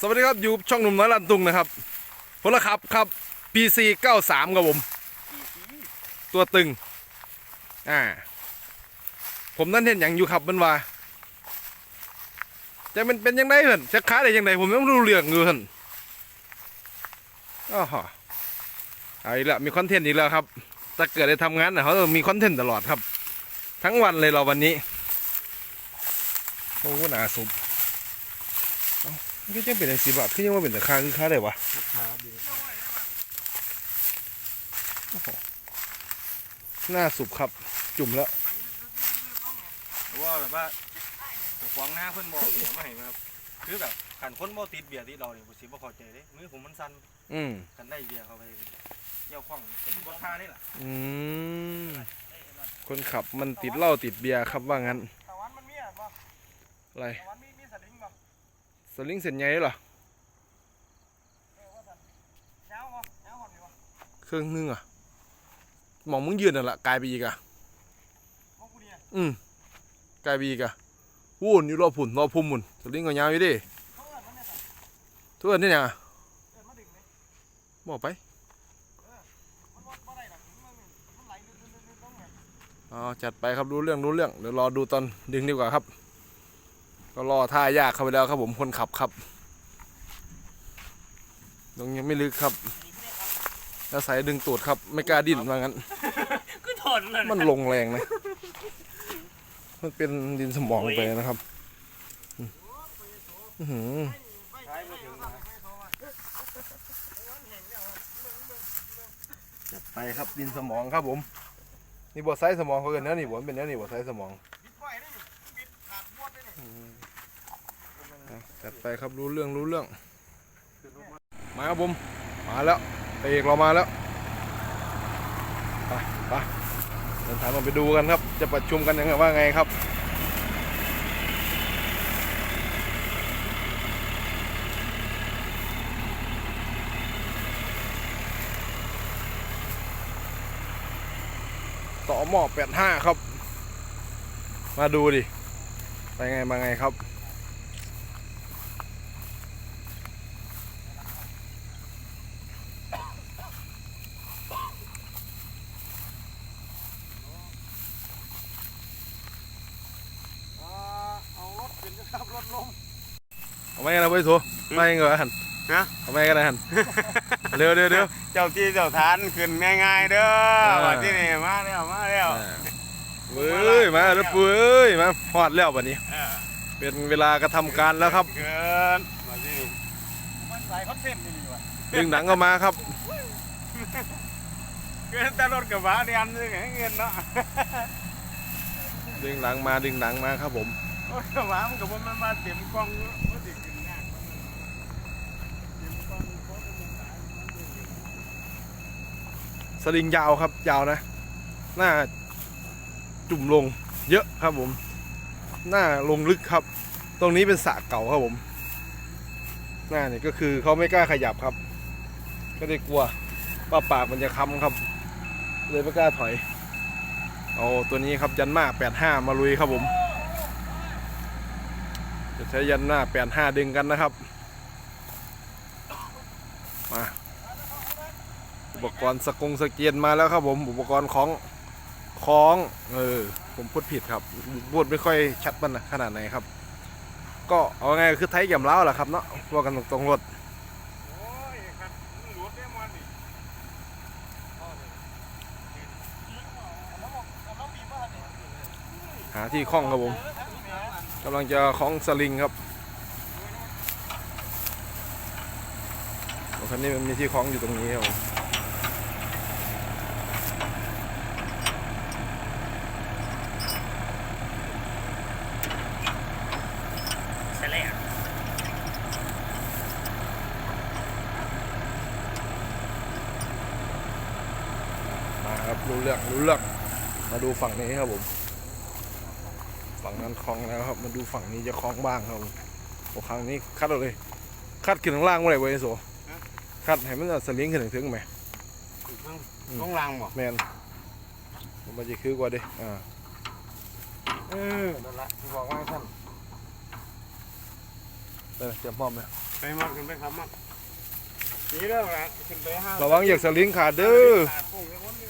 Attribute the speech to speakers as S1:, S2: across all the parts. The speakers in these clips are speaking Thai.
S1: สวัสดีครับ อยู่ช่องหนุ่มน้อยลันตุงนะครับพลครับครับ PC 93ครับผม ตัวตึง อ่า ผมนั่นเห็นอย่างอยู่ครับมันว่าจะเป็นเป็นยังไงเหรอจะค้าได้ยังไงผมยังไม่รู้เรื่องอยู่เหรออ้าวเอาอีกแล้วมีคอนเทนต์อีกแล้วครับถ้าเกิดได้ทำงานนะเขามีคอนเทนต์ตลอดครับ ทั้งวันเลยเราวันนี้โอ้โหหนาสุบ ก็ยังเป็นไอ้สิบบาทคือยังว่าเป็นแต่ค่าคือค่าได้วะหน้าสุบครับ จุ่มแล้ว
S2: ว่าแบบว่าขวางหน้าเพื่อนบอกเบียร์มาให้มาคือแบบขันคนบ่ติดเบียร์ที่เราเนี่ยผมสิบ่เข้าใจเด้มือผมมันสั่น
S1: อืม
S2: กันได้เบียร์เข้าไปเยี่ยวข้องเป็นบ่ท่านี่ล่ะ
S1: อืมคนขับมันติดเหล้าติดเบียร์ครับว่างั้น
S2: ตะวันมันมีอะบ่
S1: อะไร
S2: ตะวันมีมีสลิงบ่
S1: สลิงเส้นใหญ่เหรอ
S2: เออว่าสั่นยาวบ่ยาวหอดนี่บ่
S1: เครื่องนึงอะมองมึงยืนนั่นแหละกลายไปอีกอะ
S2: อื
S1: มกลายไปอีกอะวุ่นอยู่รอบผุ่นรอบพุ่มมุนสลิงก็ยาวอยู่ดิทุกคนนี่ยังอะบอกไปอ๋อจัดไปครับรู้เรื่องรู้เรื่องเดี๋ยวรอดูตอนดึงดีกว่าครับ ก็รอท่ายากเข้าไปแล้วครับผมคนขับครับตรงยังไม่ลึกครับแล้วสายดึงตูดครับ ไม่กล้าดิ้นว่างั้น
S2: คือถอดเลย
S1: มันลงแรงนะ มันเป็นดินสมองไปนะครับอื้อหือ
S2: ใช้บ่ถึงนะ
S1: จัดไปครับดินสมองครับผม นี่บอไซส์สมองเขาเกินเนื้อนี่บอเป็นเนื้อนี่บอไซส์สมอง
S2: บิดไว้ได้นี่บิดขาดหมดได้นี่
S1: อะ จัดไปครับรู้เรื่องรู้เรื่อง มาครับผมมาแล้วเอกเรามาแล้วไปไปเดินทางเราไปดูกันครับ จะประชุมกันยังไงว่าไงครับต่อหม้อแปดห้าครับ มาดูดิ ไปไงมาไงครับ
S2: อ่าเอารถขึ้นนะครับรถลง
S1: เอาไม่กันนะเว้ยโถไม่กันเหรอหัน
S2: ฮะ
S1: เอาไม่กันนะหันเร็วเร็วเร็ว
S2: เจ้าที่เจ้าทานขึ้นง่ายๆเด้อ
S1: อ่า
S2: ว่าที่นี่มาแล้วมาแล้ว
S1: เว้ยมาแล้วปุ้ยมาพอดแล้ววันนี้
S2: เออ
S1: เป็นเวลากระทำการแล้วครับ
S2: เกินมาที่นี่มันสายคอนเทนต์นี่ดีว่ะ
S1: ดึงหนังก็มาครับ
S2: เกินแต่รถกระบะเดียนนึงให้เงินเนาะ
S1: ดึงหนังมาดึงหนังมาครับผม
S2: รถกระบะมันกับมันมาเต็มกล้องมันสิขึ้นยากเต็มกล้องเพราะมันสายมันดึง
S1: สลิงยาวครับ ยาวนะ หน้าจุ่มลงเยอะครับผม หน้าลงลึกครับ ตรงนี้เป็นสระเก่าครับผม หน้านี่ก็คือเขาไม่กล้าขยับครับ ก็ได้กลัวว่าปากมันจะค้ำครับ เลยไม่กล้าถอย เอาตัวนี้ครับยันมา85 มาลุยครับผม จะใช้ยันหน้า85ดึงกันนะครับ มา อุปกรณ์สกงสเกียนมาแล้วครับผมอุปกรณ์ของของเออผมพูดผิดครับพูดไม่ค่อยชัดมันนะขนาดไหนครับ ก็เอาไงคือไทยย่ำเล้าแหละครับเนาะว่ากันตรงๆรถหาที่คล้องครับผมกำลังจะคล้องสลิงครับคันนี้มันมีที่คล้องอยู่ตรงนี้ครับผม
S2: ใช่แล้ว
S1: มาค รับรู้เรื่องรู้เรื่องมาดูฝั่งนี้ครับผม ฝั่งนั้นคล้องแล้วครับมาดูฝั่งนี้จะคล้องบ้างครับผมโอ้ครั้งนี้คัดเอาเลย คัดขึ้นข้างล่างเมื่อไหร่เว้ยโซคัดให้มันเอาสลิงขึ้นถึงๆไหม
S2: ต้องลังบ่
S1: แมนมันจะคือกว่าเดิอ่า
S2: เออนั่นละที่บอกว่าท่าน
S1: เออเตรียมพร้อมไหม
S2: เไป
S3: มาขึ้นไปครับมานี่แล้วละขึ้นไปห้า
S1: ระวังเหยียกสลิงขาดเด้อ
S3: ขาดโค้งไปคนนี้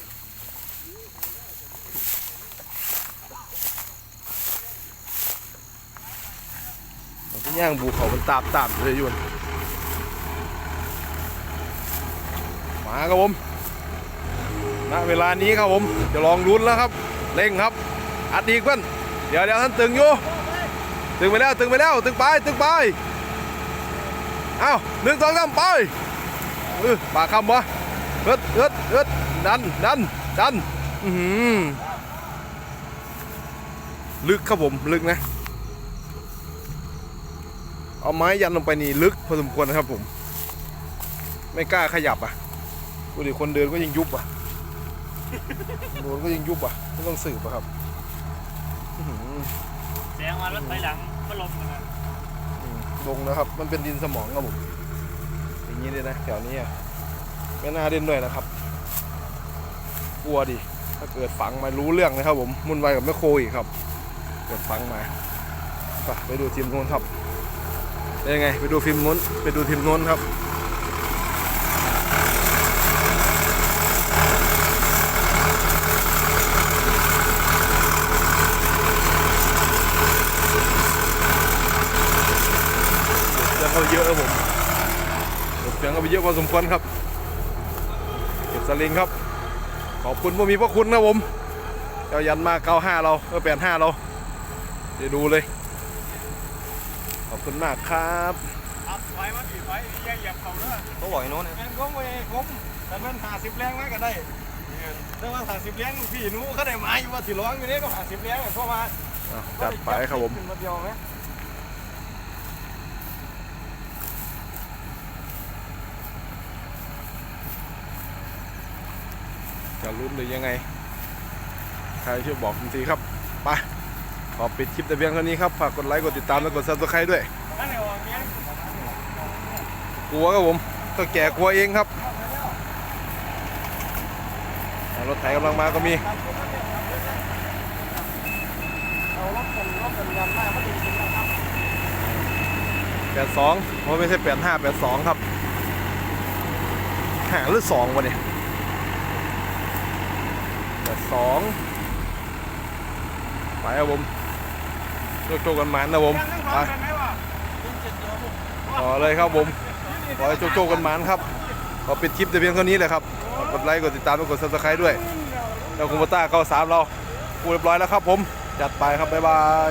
S1: ที่ ย่างบูเขามันตาบตาบเลยอยุ่นมาครับผมณเวลานี้ครับผมจะลองลุ้นแล้วครับเร่งครับ อัดอีกเพื่อนเดี๋ยวเดี๋ยวท่านตึงอยู่ตึงไปแล้วตึงไปแล้วตึงไปตึงไปเอ้าหนึ่งสองสามไปเออปากคำวะเอิดเอิดเอิดดันดันดันอือหือลึกครับผมลึกนะ เอาไม้ยันลงไปนี่ลึกพอสมควรนะครับผม ไม่กล้าขยับอะดูดิคนเดินก็ยังยุบอะโดนก็ยังยุบอะไม่ต้องสืบอะครับอื้อหือ
S4: แสดงว่ารถถอยหลังก็ลมกันนะ
S1: อืมลงนะครับ มันเป็นดินสมองครับผมอย่างนี้เลยนะแถวนี้อะไม่น่าเล่นด้วยนะครับ กลัวดิถ้าเกิดฝังมารู้เรื่องนะครับผมมุ่นวายกับแม่โคอีกครับ เกิดฝังมาไปไปดูทีมโน้นครับ เป็นยังไง ไปดูฟิล์มโน้นไปดูทีมโน้นครับเสียงเขาเยอะครับผมเสียงเขาไปเยอะพอสมควรครับเก็บสลิงครับ ขอบคุณผู้มีพระคุณครับผมเจ้ายันมา95เราเออ85เราเดี๋ยวดูเลย คุณมากครับ
S3: อับไว้มาถีบไว้อย่าเหยียบเขาเด้อ
S2: เขาบอกไอ้โน้นนะ
S3: แอนก้มไปก้มแต่มันหาสิบแรงมากก็ได้แต่ว่าหาสิบแรงพี่หนูเขาได้มาอยู่ว่าสิร้องอยู่นี่ก็หาสิบแรงเพราะว่า
S1: อะจัดไปครับผม
S3: ขึ้นมาเดียวไหม
S1: จะลุ้นหรือยังไง ใครช่วยบอกผมทีครับ ไป ขอปิดคลิปแต่เพียงเท่านี้ครับ ฝากกดไลค์ กดติดตาม และกด subscribe ด้วย กลัวครับผมตัวแก่กลัวเองครับรถไถกำลังมาก็มี
S3: เอารถคนรถคนยันมไม่ดีจริงนะครับ
S1: 82เพราะไม่ใช่85 82ครับหาหรือ2วะเนี่ย82ไปครับผม โจกกันมันนะผม
S3: อง
S1: ไปต่อเลยครับผมขอให้โจกกันมันครับขอปิดคลิปแต่เพียงเท่านี้เลยครับกดไลค์กดติดตามและกด subscribe ด้วยแล้วคุณปต้าเข้าสามเราพูดเรียบร้อยแล้วครับผมจัดไปครับบ๊ายบาย